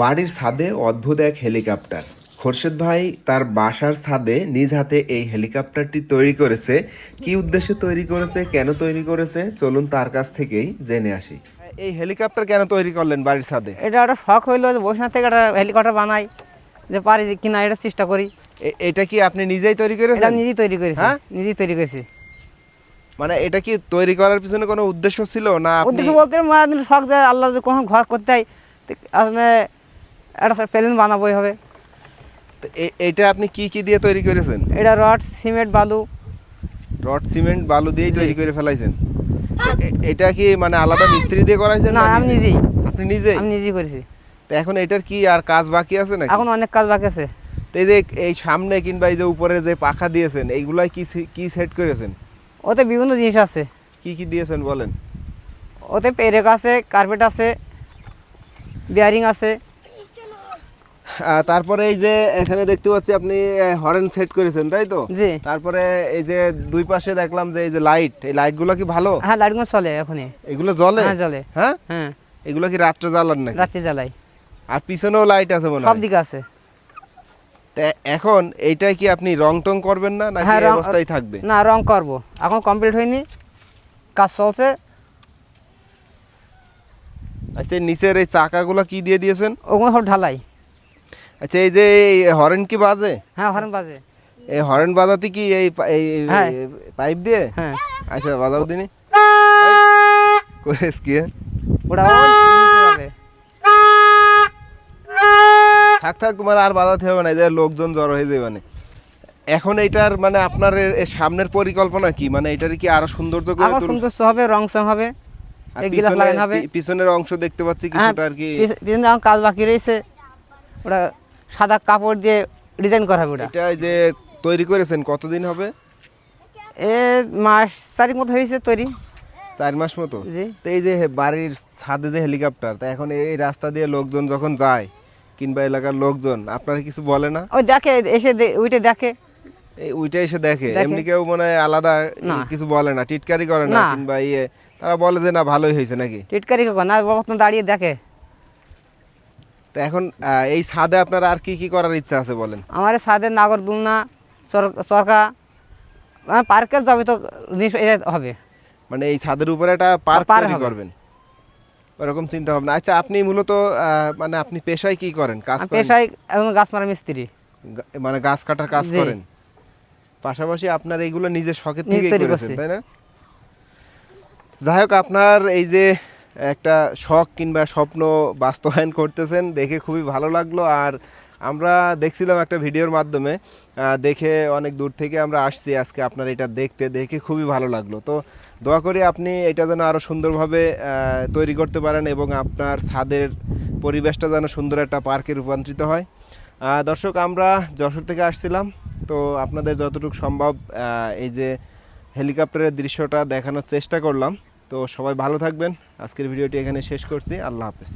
বাড়ির ছাদে অদ্ভুত এক হেলিকপ্টার। খোরশেদ ভাই তার বাসার ছাদে নিজ হাতে এই হেলিকপ্টারটি তৈরি করেছে। কি উদ্দেশ্যে তৈরি করেছে কেন তৈরি করেছে চলুন তার কাছ থেকেই জেনে আসি। এই হেলিকপ্টার কেন তৈরি করলেন বাড়ির ছাদে? এটা একটা শখ হইল যে বসে থেকে একটা হেলিকপ্টার বানাই যে পারি যে কিনা এটা চেষ্টা করি। এটা কি আপনি নিজেই তৈরি এটা করেছেন নিজেই তৈরি করেছি হ্যাঁ? নিজেই তৈরি করেছি। মানে এটা কি তৈরি করার পিছনে কোনো উদ্দেশ্য ছিল না উদ্দেশ্য বলতে মানে শখ যে আল্লাহ যদি কোনো ঘর করতে হয় আসলে একটা প্লেন বানাবোই হবে তো এটা আপনি কি কি দিয়ে তৈরি করেছেন? এটা রড সিমেন্ট বালু। রড সিমেন্ট বালু দিয়েই তৈরি করে ফেলাইছেন। এটা কি মানে আলাদা মিস্ত্রি দিয়ে করাইছেন না আমি নিজে? নিজেই। আপনি নিজেই? আমি নিজেই করেছি। তো এখন এটার কি আর কাজ বাকি আছে নাকি? এখন অনেক কাজ বাকি আছে। তো এই যে এই সামনে কিংবা এই যে উপরে যে পাখা দিয়েছেন এইগুলাই কি কি সেট করেছেন? ওতে বিভিন্ন জিনিস আছে। কি কি দিয়েছেন বলেন? ওতে পেরেক আছে কার্পেট আছে বিয়ারিং আছে। তারপরে এই যে এখানে দেখতে পাচ্ছি আপনি হরেন সেট করেছেন তাই তো? জি। তারপরে এই যে দুই পাশে দেখলাম যে এই যে লাইট এই লাইটগুলো কি ভালো? হ্যাঁ লাইটগুলো চলে এখন এগুলো জ্বলে? হ্যাঁ জ্বলে। হ্যাঁ? হ্যাঁ। এগুলো কি রাত্রে জ্বালান নাকি? রাত্রি জ্বালাই। আর পিছনেও লাইট আছে মনে সব দিকে আছে। তা এখন এইটাই কি আপনি রং টং করবেন না নাকি হ্যাঁ, অবস্থায় থাকবে? না রং করব। এখন কমপ্লিট হয়নি। কাজ চলছে। আচ্ছা নিচের এই চাকাগুলো কি দিয়ে দিয়েছেন? ওগুলো সব ঢালাই। আচ্ছা এই যে হরেন কি বাজে? হ্যাঁ হরেন বাজে। এই হরেন বাজাতে কি এই হ্যাঁ। পাইপ দিয়ে? হ্যাঁ। আচ্ছা বাজাও দিনি। করেস কি? ওটা। থাক থাক তোমার আর বাজাতে হবে না এই যে লোকজন জড়ো হয়ে যাবে মানে। এখন এইটার মানে আপনার সামনের পরিকল্পনা কি? মানে এটার কি আরও সৌন্দর্য করে আবার তুল- সুন্দর হবে রং সং হবে আর গিলাস লাগানো হবে। পিছনের অংশ দেখতে পাচ্ছি হ্যাঁ কিছুটা আর কি। পিছ- পিছনে এখন কাজ বাকি রয়েছে ওটা সাদা কাপড় দিয়ে ডিজাইন করা হবে ওটা। এটা এই যে তৈরি করেছেন কতদিন হবে? এ মাস চারিক মতো হয়েছে তৈরি। চার মাস মতো? জি। তো এই যে বাড়ির ছাদে যে হেলিকপ্টার তা এখন এই রাস্তা দিয়ে লোকজন যখন যায় কিংবা এলাকার লোকজন আপনারা কিছু বলে না? ওই দেখে এসে ওইটা দেখে। এই ওইটা এসে দেখে। এমনি কেউ মনে হয় আলাদা কিছু বলে না টিটকারি করে না। কিংবা ইয়ে তারা বলে যে না ভালোই হয়েছে নাকি? টিটকারি কখন না দাঁড়িয়ে দেখে। তো এখন এই ছাদে আপনারা আর কি কি করার ইচ্ছা আছে বলেন? আমার সাদের নাগর দুলনা সরকার পার্কের যাবে তো জিনিস হবে। মানে এই ছাদের উপরে একটা পার্ক তৈরি করবেন? ওরকম চিন্তা ভাবনা। আচ্ছা আপনি মূলত মানে আপনি পেশায় কি করেন? কাজ করেন? পেশায় এখন গাছ মারা মিস্ত্রি। মানে গাছ কাটার কাজ করেন? পাশাপাশি আপনার এইগুলো নিজের শখের থেকে করেছেন তাই না? যাই হোক আপনার এই যে একটা শখ কিংবা স্বপ্ন বাস্তবায়ন করতেছেন, দেখে খুবই ভালো লাগল। আর আমরা দেখছিলাম একটা ভিডিওর মাধ্যমে দেখে অনেক দূর থেকে আমরা আসছি আজকে আপনার এটা দেখতে, দেখে খুবই ভালো লাগল। তো দোয়া করি আপনি এটা যেন আরও সুন্দরভাবে তৈরি করতে পারেন এবং আপনার ছাদের পরিবেশটা যেন সুন্দর একটা পার্কে রূপান্তরিত হয়। দর্শক, আমরা যশোর থেকে আসছিলাম। তো আপনাদের যতটুকু সম্ভব এই যে হেলিকপ্টারের দৃশ্যটা দেখানোর চেষ্টা করলাম। তো সবাই ভালো থাকবেন। আজকের ভিডিওটি এখানে শেষ করছি। আল্লাহ হাফেজ।